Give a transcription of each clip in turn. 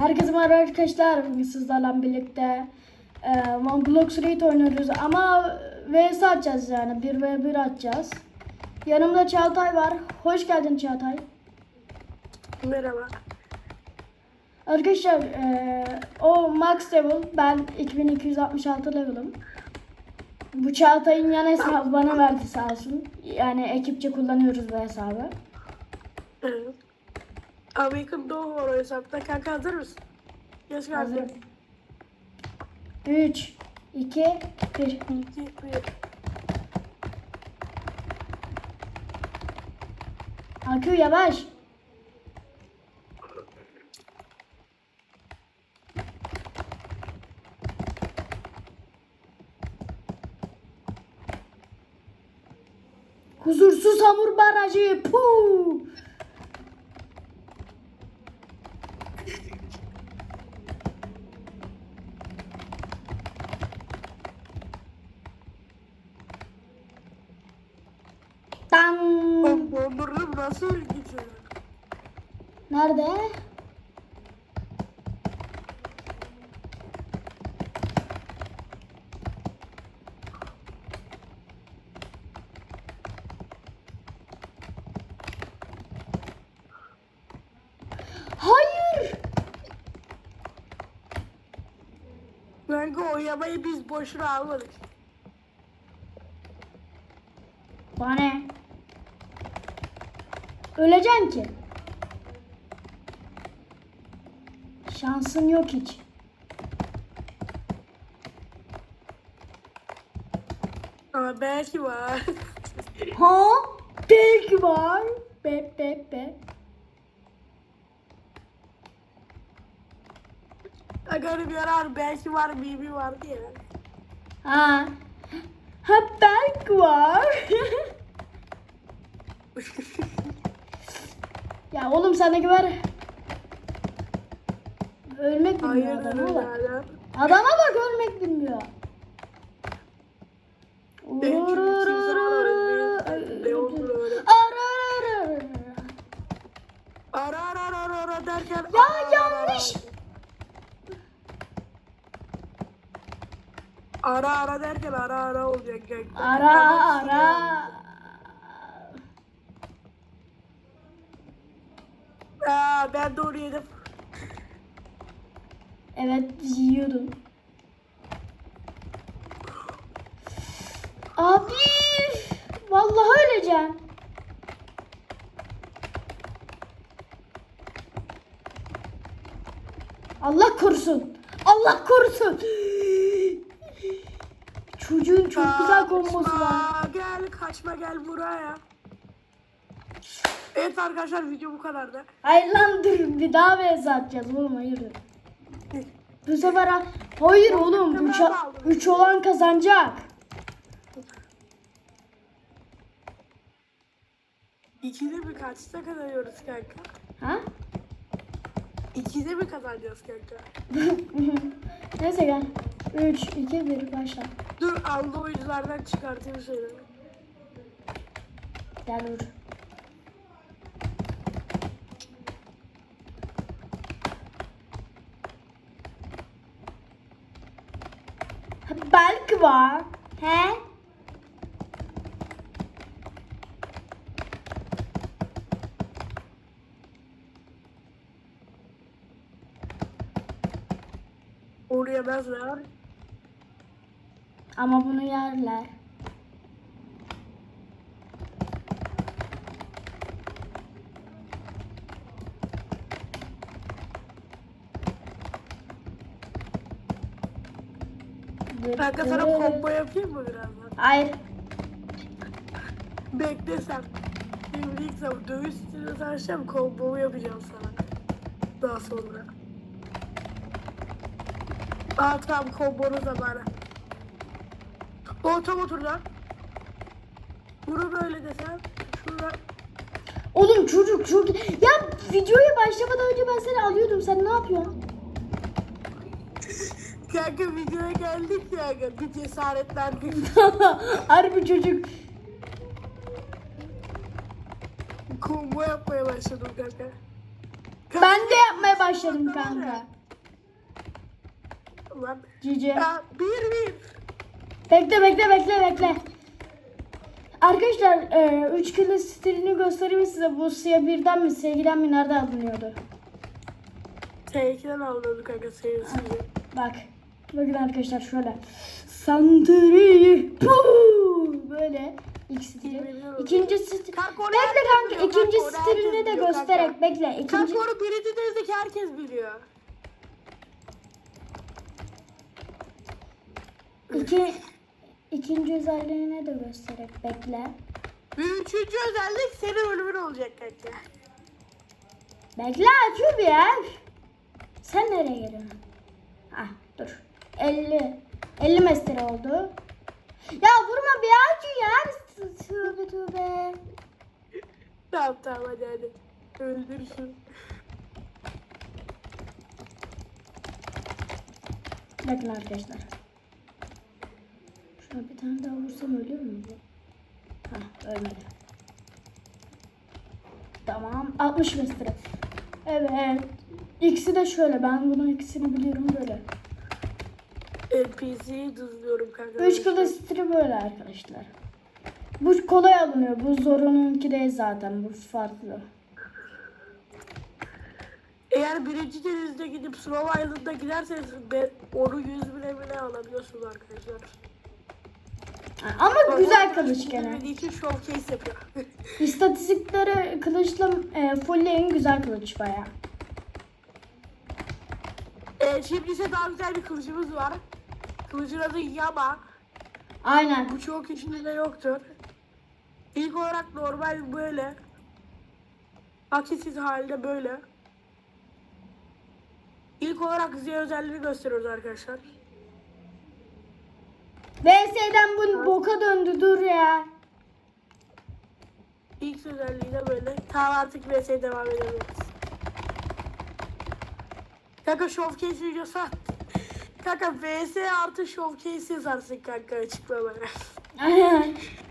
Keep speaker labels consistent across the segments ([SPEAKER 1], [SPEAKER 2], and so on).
[SPEAKER 1] Herkese merhaba arkadaşlar. Bugün sizlerle birlikte e, Roblox Raid oynuyoruz ama vs atacağız yani. 1 ve 1 atacağız. Yanımda Çağatay var. Hoş geldin Çağatay.
[SPEAKER 2] Merhaba.
[SPEAKER 1] Arkadaşlar e, o max level. Ben 2266 level'ım. Bu Çağatay'ın yan hesabı bana verdi sağ olsun. Yani ekipçe kullanıyoruz bu hesabı.
[SPEAKER 2] Evet. American Doğu var o hesapta. Kanka hazır mısın? Geç kanka.
[SPEAKER 1] Hazır. 3 2 1
[SPEAKER 2] İki, bir.
[SPEAKER 1] Akü yavaş. Huzursuz hamur barajı. Puu.
[SPEAKER 2] Nasıl geçiyor?
[SPEAKER 1] Nerede? Hayır.
[SPEAKER 2] Kanka o yamayı biz boşuna almadık.
[SPEAKER 1] Bana ne? Öleceksin ki. Şansın yok hiç.
[SPEAKER 2] Ama belki var.
[SPEAKER 1] Ha? Belki var. Be be be.
[SPEAKER 2] Hani bir ara belki var mimi vardı ya.
[SPEAKER 1] Ha. Ha belki var. ya oğlum sendeki var. Ölmek bilmiyor
[SPEAKER 2] Hayır
[SPEAKER 1] adama bak. Adama bak ölmek bilmiyor.
[SPEAKER 2] Ara ara ara ara derken.
[SPEAKER 1] Ya yanlış.
[SPEAKER 2] Ara ara derken ara ara olacak.
[SPEAKER 1] Ara ara.
[SPEAKER 2] Aa, ben doğru yedim.
[SPEAKER 1] Evet yiyordum. Abi vallahi öleceğim. Allah korusun. Allah korusun. Çocuğun çok güzel kombosu var.
[SPEAKER 2] Kaçma, Gel kaçma gel buraya. Evet arkadaşlar video bu kadardı.
[SPEAKER 1] Hayır lan dur bir daha vs atacağız oğlum hayır. Bu sefer ha- hayır oğlum 3 3 olan kazanacak.
[SPEAKER 2] İkide mi kaçta kazanıyoruz kanka?
[SPEAKER 1] Ha?
[SPEAKER 2] İkide mi kazanacağız kanka?
[SPEAKER 1] Neyse gel. 3 2 1 başla.
[SPEAKER 2] Dur aldı oyunculardan çıkartayım seni.
[SPEAKER 1] Gel vur. Belki var. He?
[SPEAKER 2] Onu yemezler.
[SPEAKER 1] Ama bunu yerler.
[SPEAKER 2] Kanka sana combo yapayım mı birazdan?
[SPEAKER 1] Hayır.
[SPEAKER 2] Bekle sen. Şimdi ilk dövüş stili tanışacağım kombomu yapacağım sana. Daha sonra. Aa tamam kombonun zamanı. O tam otur lan. Bunu böyle desem. Şurada.
[SPEAKER 1] Oğlum çocuk çok... Ya videoya başlamadan önce ben seni alıyordum. Sen ne yapıyorsun?
[SPEAKER 2] Kanka videoya geldik ya. Bir cesaretlendik.
[SPEAKER 1] Harbi çocuk.
[SPEAKER 2] Combo yapmaya başladım kanka.
[SPEAKER 1] Ben de yapmaya başladım kanka.
[SPEAKER 2] Lan.
[SPEAKER 1] Cici.
[SPEAKER 2] Ya bir bir.
[SPEAKER 1] Bekle bekle bekle bekle. Arkadaşlar 3 kilo stilini göstereyim size. Bu siyah birden mi sevgiden mi nerede alınıyordu?
[SPEAKER 2] T2'den alıyorduk kanka sevgisiyle.
[SPEAKER 1] Bak. Bakın arkadaşlar şöyle. Santri. Puh! Böyle. İlk stili. İkinci stil.
[SPEAKER 2] Kanka
[SPEAKER 1] Bekle kanka. ikinci stilini de göstererek. Bekle. İkinci.
[SPEAKER 2] Kanka onu birinci dezdeki herkes biliyor.
[SPEAKER 1] İki, ikinci özelliğini de göstererek. Bekle.
[SPEAKER 2] Üçüncü özellik senin ölümün olacak kanka.
[SPEAKER 1] Bekle açıyor bir yer. Sen nereye geliyorsun? Ah dur. 50. 50 mestre oldu. Ya vurma bir açıyor ya. Tövbe tövbe.
[SPEAKER 2] Tamam tamam hadi hadi. Öldür şunu.
[SPEAKER 1] Bakın arkadaşlar. Şuna bir tane daha vursam ölüyor mu? Hah ölmedi. Tamam 60 mestre. Evet. İkisi de şöyle. Ben bunun ikisini biliyorum böyle.
[SPEAKER 2] NPC'yi dızlıyorum kanka.
[SPEAKER 1] 3 klastri böyle arkadaşlar. Bu kolay alınıyor. Bu zorununki değil zaten. Bu farklı.
[SPEAKER 2] Eğer birinci denizde gidip Snow Island'a giderseniz onu 100 bine bile alabiliyorsunuz arkadaşlar.
[SPEAKER 1] Ama güzel kılıç gene.
[SPEAKER 2] İçin showcase yapıyor.
[SPEAKER 1] İstatistikleri kılıçla e, fullleyin güzel kılıç baya.
[SPEAKER 2] ee, şimdi ise daha güzel bir kılıcımız var. Kılıcın adı Yama.
[SPEAKER 1] Aynen.
[SPEAKER 2] Bu çoğu kişinin de yoktur. İlk olarak normal böyle. Akisiz halde böyle. İlk olarak Z özelliğini gösteriyoruz arkadaşlar.
[SPEAKER 1] VS'den bu boka döndü dur ya.
[SPEAKER 2] İlk özelliği de böyle. Tamam artık VS'ye devam edebiliriz. Kanka showcase videosu at. Kanka VS artı showcase yazarsın kanka açıklamaya.
[SPEAKER 1] Aynen.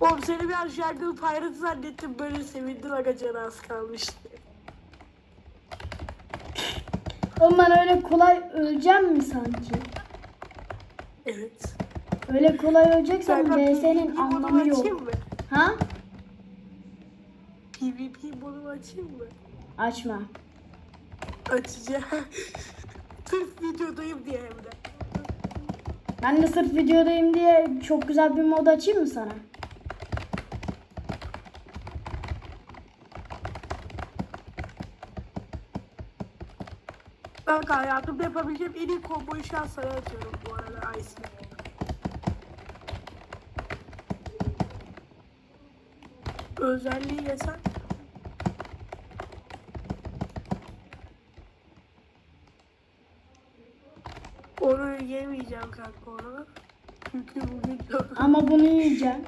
[SPEAKER 2] Oğlum seni bir an Jungle Pirate zannettim böyle sevindim aga canı az kalmıştı.
[SPEAKER 1] Oğlum ben öyle kolay öleceğim mi sanki?
[SPEAKER 2] Evet.
[SPEAKER 1] Öyle kolay öleceksem
[SPEAKER 2] Kanka,
[SPEAKER 1] VS'nin anlamı yok. Ha?
[SPEAKER 2] PvP modumu açayım mı?
[SPEAKER 1] Açma.
[SPEAKER 2] Açacağım. Sırf videodayım diye hem de.
[SPEAKER 1] Ben de sırf videodayım diye çok güzel bir mod açayım mı sana?
[SPEAKER 2] Kanka hayatımda yapabileceğim en iyi komboyu şu an sana atıyorum bu arada Ice'le. Özelliği yesen. Onu yemeyeceğim kanka onu. Çünkü bugün çok...
[SPEAKER 1] Ama bunu yiyeceğim.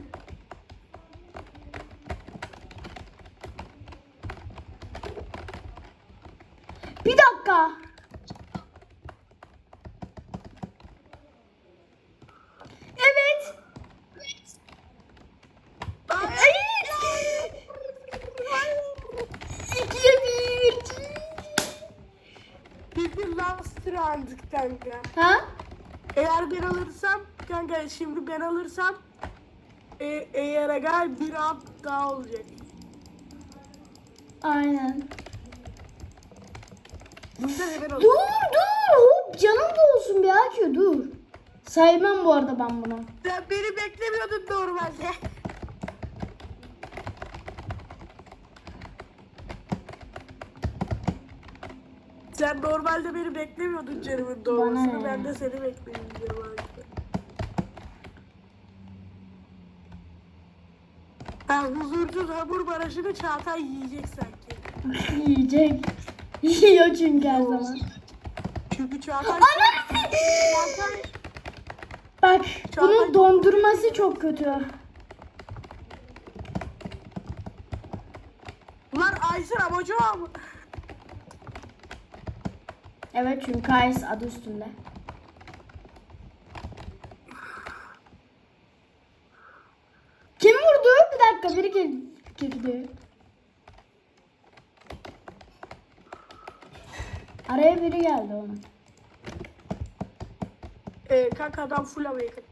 [SPEAKER 1] Bir dakika. Evet. İkiye bir.
[SPEAKER 2] Bir last round kanka.
[SPEAKER 1] Ha?
[SPEAKER 2] Eğer ben alırsam kanka şimdi ben alırsam e, eğer eğer bir round daha olacak.
[SPEAKER 1] Aynen.
[SPEAKER 2] Bu
[SPEAKER 1] Dur dur hop canım da olsun bir Akü dur. Saymam bu arada ben bunu.
[SPEAKER 2] Sen beni beklemiyordun normalde. Sen normalde beni beklemiyordun canımın doğmasını. Ben de seni canım artık. Ha, huzursuz hamur barajını Çağatay yiyecek sanki.
[SPEAKER 1] Yiyecek. Yiyor çünkü her zaman.
[SPEAKER 2] Çünkü Çağatay...
[SPEAKER 1] Anam!
[SPEAKER 2] Çağatay...
[SPEAKER 1] Bak bunun dondurması çok kötü.
[SPEAKER 2] Bunlar Ayşe amacı mı?
[SPEAKER 1] Evet çünkü Kais adı üstünde. Kim vurdu? Bir dakika biri gir- girdi. Araya biri geldi onun.
[SPEAKER 2] Ee, kanka adam full American.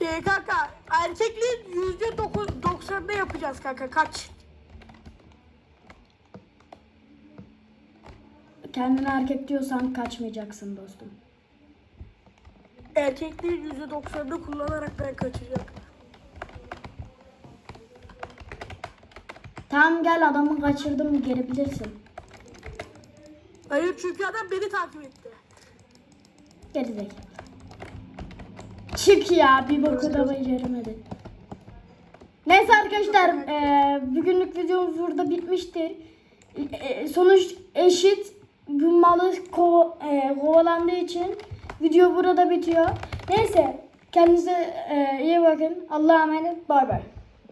[SPEAKER 2] Ee, kanka erkekliğin yüzde dokuz- doksanını yapacağız kanka kaç?
[SPEAKER 1] Kendini erkek diyorsan kaçmayacaksın dostum.
[SPEAKER 2] Yüzde doksanını kullanarak ben kaçacağım.
[SPEAKER 1] Tamam gel adamı kaçırdım gelebilirsin.
[SPEAKER 2] Hayır çünkü adam beni takip etti.
[SPEAKER 1] Geri zekalı. Çık ya bir boku da beceremedi. Neyse arkadaşlar eee bugünlük videomuz burada bitmiştir. Eee, sonuç eşit. Bu malı ko- eee, kovalandığı için video burada bitiyor. Neyse kendinize eee, iyi bakın. Allah'a emanet. Bay bay.